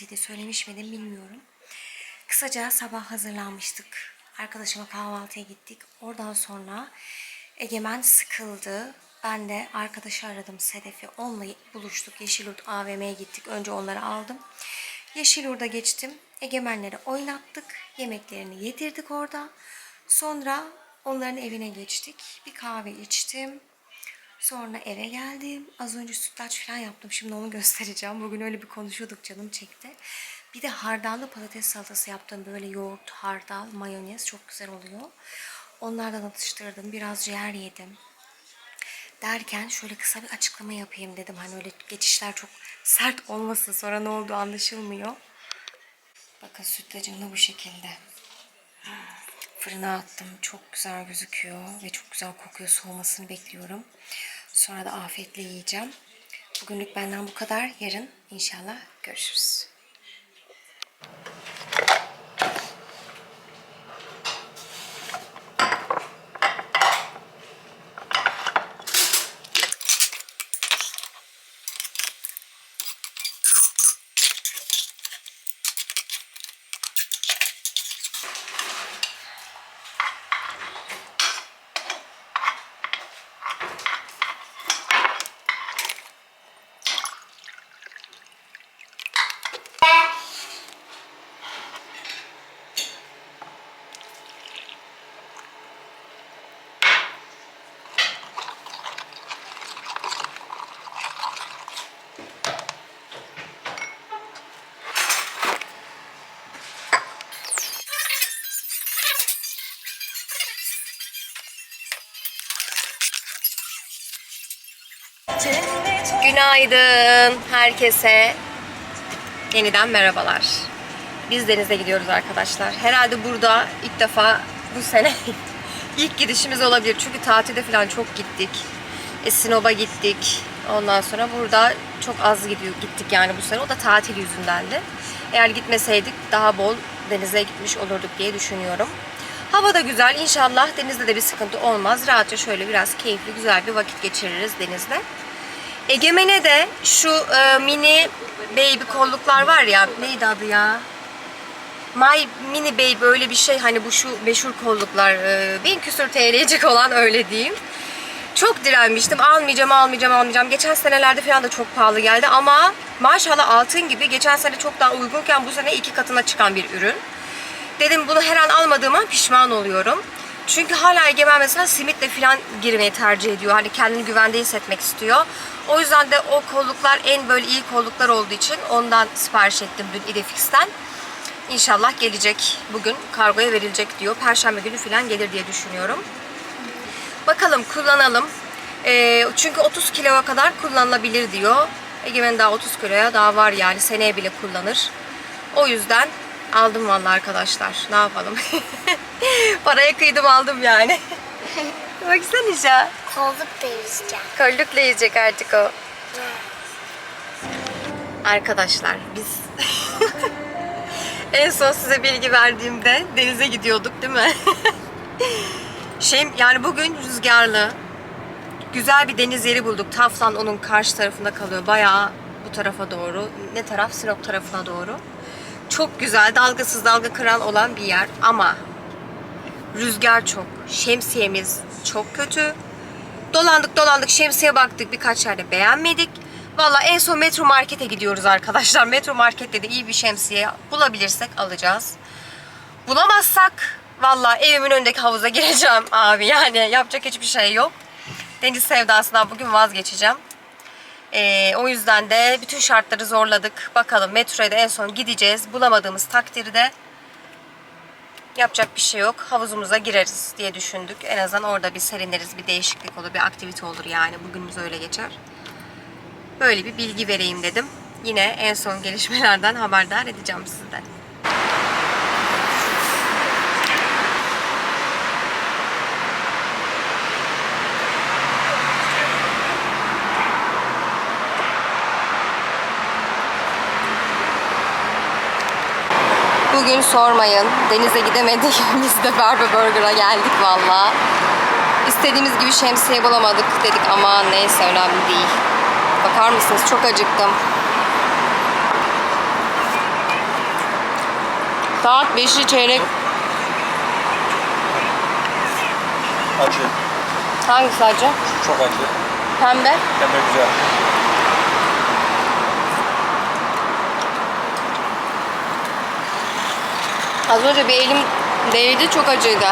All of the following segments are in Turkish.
pazartesiydi söylemiş miydim bilmiyorum. Kısaca sabah hazırlanmıştık. Arkadaşıma kahvaltıya gittik. Oradan sonra Egemen sıkıldı. Ben de arkadaşı aradım Sedef'i. Onunla buluştuk. Yeşilyurt AVM'ye gittik. Önce onları aldım. Yeşilyurt'a geçtim. Egemenleri oynattık. Yemeklerini yedirdik orada. Sonra onların evine geçtik. Bir kahve içtim. Sonra eve geldim. Az önce sütlaç falan yaptım. Şimdi onu göstereceğim. Bugün öyle bir konuşuyorduk canım çekti. Bir de hardallı patates salatası yaptım. Böyle yoğurt, hardal, mayonez çok güzel oluyor. Onlardan atıştırdım. Biraz ciğer yedim. Derken şöyle kısa bir açıklama yapayım dedim. Hani öyle geçişler çok sert olmasın. Sonra ne olduğu anlaşılmıyor. Bakın sütlacım da bu şekilde. Fırına attım. Çok güzel gözüküyor ve çok güzel kokuyor. Soğumasını bekliyorum. Sonra da afiyetle yiyeceğim. Bugünlük benden bu kadar. Yarın inşallah görüşürüz. Günaydın herkese. Yeniden merhabalar. Biz denize gidiyoruz arkadaşlar. Herhalde burada ilk defa bu sene ilk gidişimiz olabilir. Çünkü tatilde falan çok gittik. E, Sinop'a gittik. Ondan sonra burada çok az gidiyor, gittik yani bu sene. O da tatil yüzündendi. Eğer gitmeseydik daha bol denize gitmiş olurduk diye düşünüyorum. Hava da güzel. İnşallah denizde de bir sıkıntı olmaz. Rahatça şöyle biraz keyifli, güzel bir vakit geçiririz denizde. Egemen'e de şu e, mini baby kolluklar var ya. Neydi adı ya? My Mini Baby öyle bir şey hani bu şu meşhur kolluklar e, bin küsür TL'cik olan öyle diyeyim. Çok direnmiştim almayacağım almayacağım almayacağım. Geçen senelerde falan da çok pahalı geldi ama maşallah altın gibi geçen sene çok daha uygunken bu sene iki katına çıkan bir ürün. Dedim bunu her an almadığıma pişman oluyorum. Çünkü hala Egemen mesela simitle falan girmeyi tercih ediyor. Hani kendini güvende hissetmek istiyor. O yüzden de o kolluklar en böyle iyi kolluklar olduğu için ondan sipariş ettim dün Idefix'ten. İnşallah gelecek. Bugün kargoya verilecek diyor. Perşembe günü falan gelir diye düşünüyorum. Bakalım kullanalım. Ee, çünkü 30 kiloya kadar kullanılabilir diyor. Egemen daha 30 kiloya daha var yani seneye bile kullanır. O yüzden aldım vallahi arkadaşlar. Ne yapalım? Paraya kıydım aldım yani. Baksana Nişa. Kolluk da yüzeceğim. Kollukla yiyecek artık o. Arkadaşlar biz en son size bilgi verdiğimde denize gidiyorduk değil mi? şey yani bugün rüzgarlı güzel bir deniz yeri bulduk. Taflan onun karşı tarafında kalıyor. Bayağı bu tarafa doğru. Ne taraf? Sinop tarafına doğru. Çok güzel dalgasız dalga kıran olan bir yer ama rüzgar çok. Şemsiyemiz çok kötü. Dolandık dolandık şemsiye baktık birkaç yerde beğenmedik. Valla en son Metro Market'e gidiyoruz arkadaşlar. Metro Market'te de iyi bir şemsiye bulabilirsek alacağız. Bulamazsak Valla evimin önündeki havuza gireceğim abi. Yani yapacak hiçbir şey yok. Deniz sevdasından bugün vazgeçeceğim. Ee, o yüzden de bütün şartları zorladık. Bakalım metroya da en son gideceğiz. Bulamadığımız takdirde yapacak bir şey yok. Havuzumuza gireriz diye düşündük. En azından orada bir serinleriz, bir değişiklik olur, bir aktivite olur yani. Bugünümüz öyle geçer. Böyle bir bilgi vereyim dedim. Yine en son gelişmelerden haberdar edeceğim sizi de. Bugün sormayın. Denize gidemedik. Biz de Barbe Burger'a geldik valla. İstediğimiz gibi şemsiye bulamadık dedik ama neyse önemli değil. Bakar mısınız? Çok acıktım. Saat 5'i çeyrek. Acı. Hangisi acı? Çok acı. Pembe. Hem de güzel. Az önce bir elim değdi çok acıydı.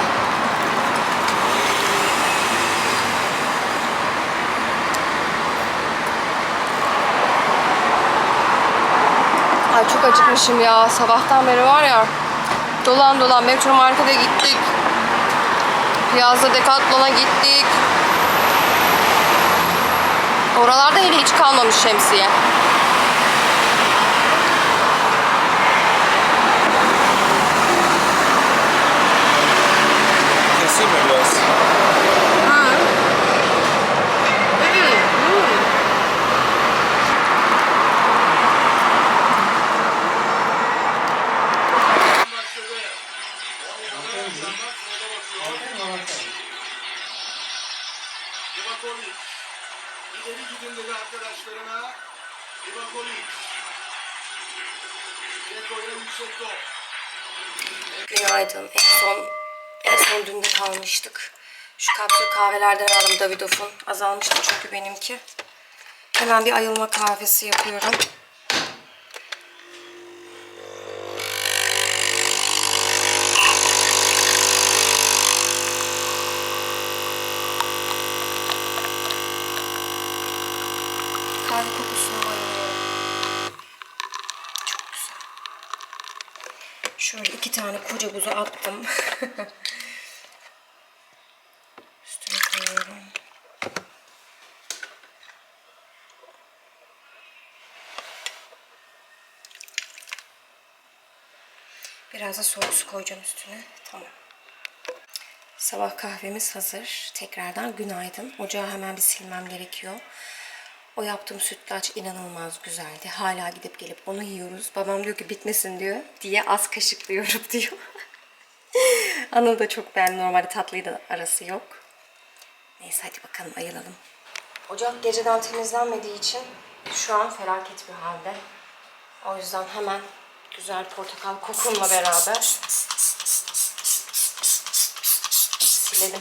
Ay çok acıkmışım ya. Sabahtan beri var ya. Dolan dolan Metro Market'e gittik. Piazza Decathlon'a gittik. Oralarda hele hiç kalmamış şemsiye. Arkadaşlarına. Livakovic. Deko'ya yüksek top. Günaydın. En son, en son dün de kalmıştık. Şu kapsül kahvelerden aldım Davidoff'un. Azalmıştı çünkü benimki. Hemen bir ayılma kahvesi yapıyorum. Kokusuna bayılıyorum. Çok güzel. Şöyle iki tane koca buzu attım. Üstüne koyuyorum. Biraz da soğuk su koyacağım üstüne. Tamam. Sabah kahvemiz hazır. Tekrardan günaydın. Ocağı hemen bir silmem gerekiyor. O yaptığım sütlaç inanılmaz güzeldi. Hala gidip gelip onu yiyoruz. Babam diyor ki bitmesin diyor diye az kaşıklıyorum diyor. Anıl da çok beğendi. Normalde tatlıyla arası yok. Neyse hadi bakalım ayılalım. Ocak geceden temizlenmediği için şu an felaket bir halde. O yüzden hemen güzel portakal kokumla beraber silelim.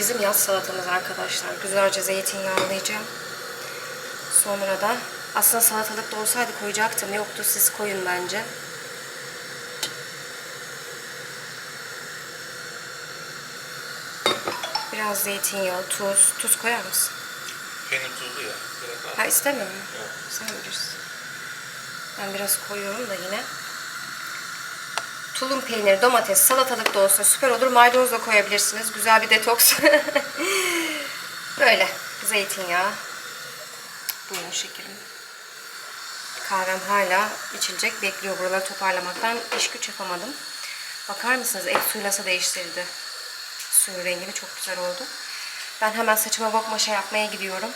Bizim yaz salatamız arkadaşlar. Güzelce zeytinyağlayacağım. Sonra da aslında salatalık da olsaydı koyacaktım. Yoktu siz koyun bence. Biraz zeytinyağı, tuz. Tuz koyar mısın? Peynir tuzlu ya. Ha istemiyor musun? Sen bilirsin. Ben biraz koyuyorum da yine. Tulum peyniri, domates, salatalık da olsa süper olur. Maydanoz da koyabilirsiniz. Güzel bir detoks. Böyle. Zeytinyağı. Buyurun şekerim. Kahvem hala içilecek. Bekliyor buraları toparlamaktan. iş güç yapamadım. Bakar mısınız? Et suyla nasıl değiştirdi. Suyun rengini çok güzel oldu. Ben hemen saçıma bok yapmaya gidiyorum.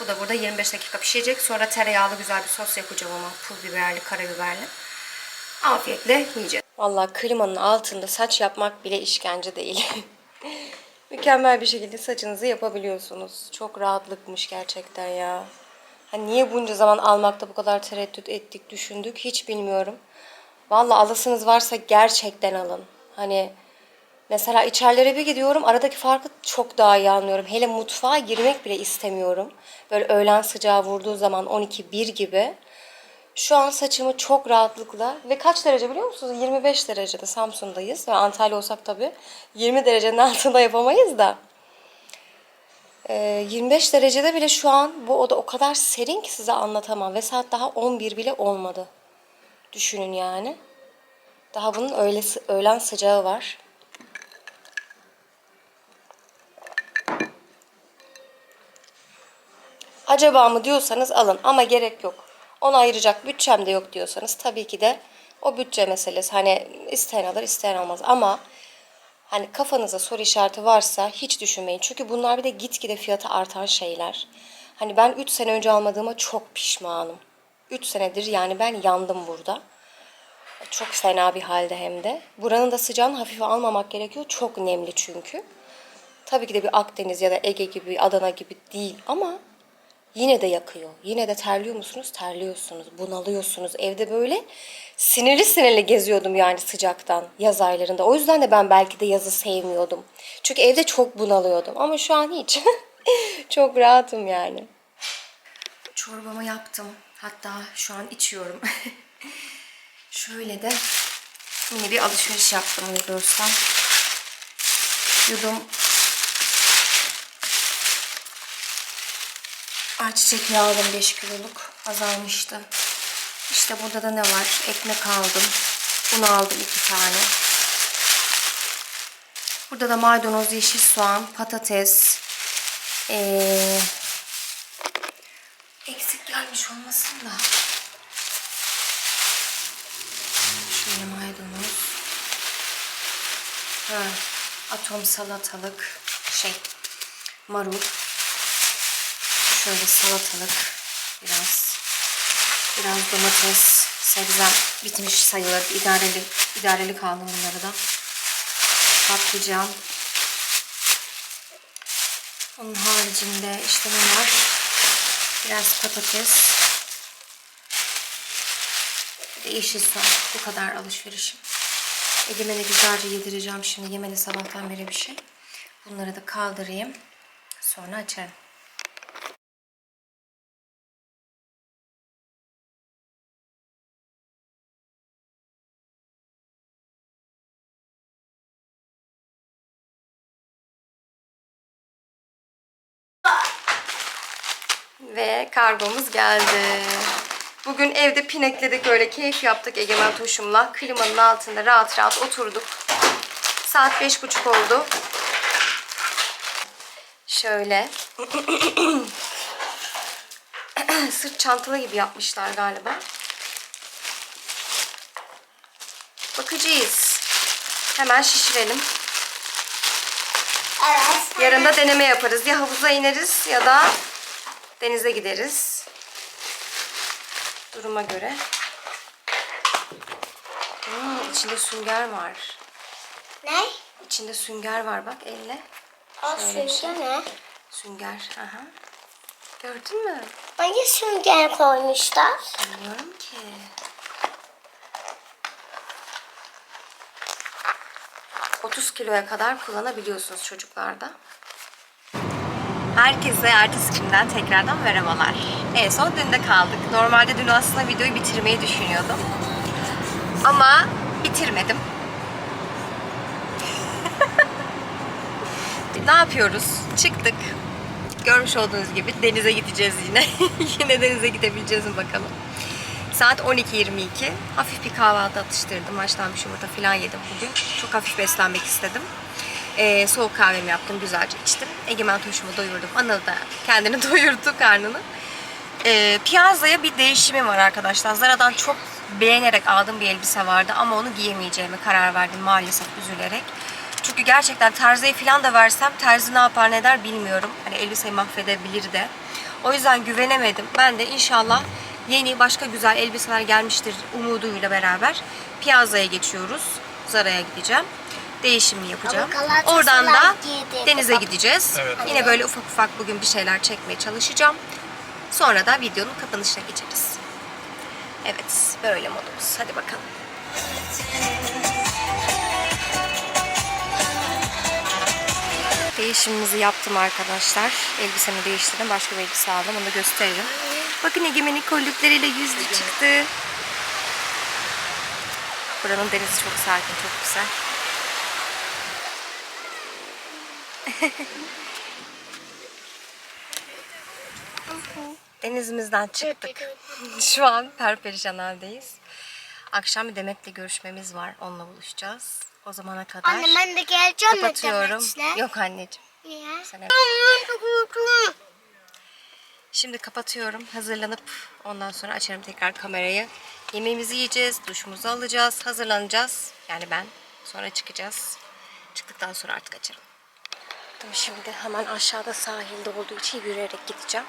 Bu da burada 25 dakika pişecek. Sonra tereyağlı güzel bir sos yapacağım ama pul biberli, karabiberli. Afiyetle yiyeceğiz. Vallahi klimanın altında saç yapmak bile işkence değil. Mükemmel bir şekilde saçınızı yapabiliyorsunuz. Çok rahatlıkmış gerçekten ya. Hani niye bunca zaman almakta bu kadar tereddüt ettik, düşündük hiç bilmiyorum. Vallahi alasınız varsa gerçekten alın. Hani Mesela içerilere bir gidiyorum aradaki farkı çok daha iyi anlıyorum. Hele mutfağa girmek bile istemiyorum. Böyle öğlen sıcağı vurduğu zaman 12-1 gibi. Şu an saçımı çok rahatlıkla ve kaç derece biliyor musunuz? 25 derecede Samsun'dayız ve Antalya olsak tabii 20 derecenin altında yapamayız da. Ee, 25 derecede bile şu an bu oda o kadar serin ki size anlatamam ve saat daha 11 bile olmadı. Düşünün yani. Daha bunun öğlesi, öğlen sıcağı var. Acaba mı diyorsanız alın ama gerek yok. Ona ayıracak bütçem de yok diyorsanız tabii ki de o bütçe meselesi. Hani isteyen alır isteyen almaz ama hani kafanıza soru işareti varsa hiç düşünmeyin. Çünkü bunlar bir de gitgide fiyatı artan şeyler. Hani ben 3 sene önce almadığıma çok pişmanım. 3 senedir yani ben yandım burada. Çok fena bir halde hem de. Buranın da sıcağını hafife almamak gerekiyor. Çok nemli çünkü. Tabii ki de bir Akdeniz ya da Ege gibi, Adana gibi değil ama yine de yakıyor. Yine de terliyor musunuz? Terliyorsunuz, bunalıyorsunuz. Evde böyle sinirli sinirli geziyordum yani sıcaktan yaz aylarında. O yüzden de ben belki de yazı sevmiyordum. Çünkü evde çok bunalıyordum ama şu an hiç. çok rahatım yani. Çorbamı yaptım. Hatta şu an içiyorum. Şöyle de yine bir alışveriş yaptım Migros'tan. Yudum Ayçiçek yağı aldım 5 kiloluk. Azalmıştı. İşte burada da ne var? Ekmek aldım. Un aldım 2 tane. Burada da maydanoz, yeşil soğan, patates. Ee, eksik gelmiş olmasın da. Şöyle maydanoz. Ha, atom salatalık. Şey, marul. Şöyle salatalık biraz biraz domates sebzem bitmiş sayılır. İdareli, idareli kaldım bunları da. Patlıcan. Onun haricinde işte ne var? Biraz patates. Bir de. Bu kadar alışverişim. Egemen'e güzelce yedireceğim şimdi. Yemedi sabahtan beri bir şey. Bunları da kaldırayım. Sonra açarım. Ve kargomuz geldi. Bugün evde pinekledik öyle keyif yaptık Egemen Tuşum'la. Klimanın altında rahat rahat oturduk. Saat beş buçuk oldu. Şöyle. Sırt çantalı gibi yapmışlar galiba. Bakacağız. Hemen şişirelim. Evet. Yarın da deneme yaparız. Ya havuza ineriz ya da denize gideriz. Duruma göre. Hmm, içinde sünger var. Ne? İçinde sünger var bak elle. Şöyle bir şey. sünger ne? Sünger. Aha. Gördün mü? Hangi sünger koymuşlar? Bilmiyorum ki. ...30 kiloya kadar kullanabiliyorsunuz çocuklarda. Herkese ertesi günden tekrardan merhabalar. En son dünde kaldık. Normalde dün aslında videoyu bitirmeyi düşünüyordum. Ama bitirmedim. ne yapıyoruz? Çıktık. Görmüş olduğunuz gibi denize gideceğiz yine. yine denize gidebileceğiz mi bakalım. Saat 12.22. Hafif bir kahvaltı atıştırdım. Haşlanmış yumurta falan yedim bugün. Çok hafif beslenmek istedim. Ee, soğuk kahvemi yaptım. Güzelce içtim. Egemen Toş'umu doyurdum. Anıl da kendini doyurdu karnını. Ee, Piyazza'ya bir değişimim var arkadaşlar. Zara'dan çok beğenerek aldığım bir elbise vardı ama onu giyemeyeceğime karar verdim maalesef üzülerek. Çünkü gerçekten terziye falan da versem terzi ne yapar ne der bilmiyorum. Hani elbiseyi mahvedebilir de. O yüzden güvenemedim. Ben de inşallah yeni başka güzel elbiseler gelmiştir umuduyla beraber Piyazza'ya geçiyoruz. Zara'ya gideceğim. Değişimimi yapacağım. Oradan da giydi. denize gideceğiz. Evet. Yine böyle ufak ufak bugün bir şeyler çekmeye çalışacağım. Sonra da videonun kapanışına geçeriz. Evet, böyle modumuz. Hadi bakalım. Değişimimizi yaptım arkadaşlar. Elbisemi değiştirdim. Başka bir elbise aldım. Onu da gösteririm. Bakın Egemen'in kollukleriyle yüzlü çıktı. Buranın denizi çok sakin, çok güzel. Denizimizden çıktık. Şu an perperişan haldeyiz. Akşam bir Demet'le görüşmemiz var. Onunla buluşacağız. O zamana kadar Anne ben de geleceğim kapatıyorum. Demet'le? Yok anneciğim. Niye? Sen Şimdi kapatıyorum. Hazırlanıp ondan sonra açarım tekrar kamerayı. Yemeğimizi yiyeceğiz, duşumuzu alacağız, hazırlanacağız. Yani ben. Sonra çıkacağız. Çıktıktan sonra artık açarım. Tabii şimdi hemen aşağıda sahilde olduğu için yürüyerek gideceğim.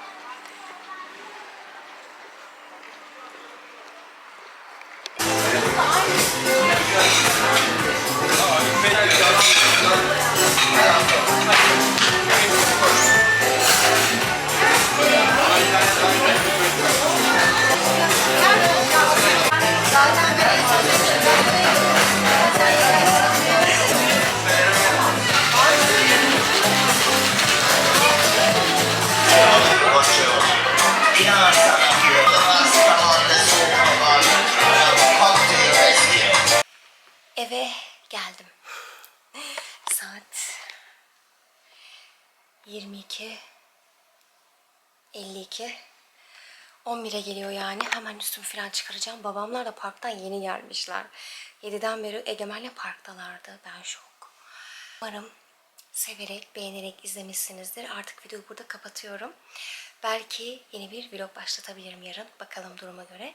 Eve 52 11'e geliyor yani. Hemen üstümü falan çıkaracağım. Babamlar da parktan yeni gelmişler. 7'den beri Egemen'le parktalardı. Ben şok. Umarım severek, beğenerek izlemişsinizdir. Artık videoyu burada kapatıyorum. Belki yeni bir vlog başlatabilirim yarın. Bakalım duruma göre.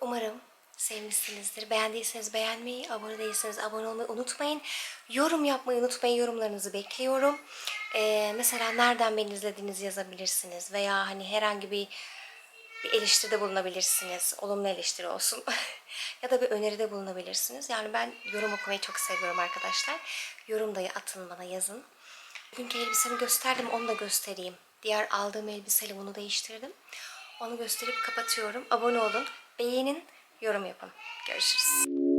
Umarım sevmişsinizdir. Beğendiyseniz beğenmeyi, abone değilseniz abone olmayı unutmayın. Yorum yapmayı unutmayın. Yorumlarınızı bekliyorum. Ee, mesela nereden beni izlediğinizi yazabilirsiniz. Veya hani herhangi bir bir eleştiride bulunabilirsiniz. Olumlu eleştiri olsun. ya da bir öneride bulunabilirsiniz. Yani ben yorum okumayı çok seviyorum arkadaşlar. Yorum da atın bana yazın. Bugünkü elbisemi gösterdim onu da göstereyim. Diğer aldığım elbiseyle bunu değiştirdim. Onu gösterip kapatıyorum. Abone olun, beğenin, yorum yapın. Görüşürüz.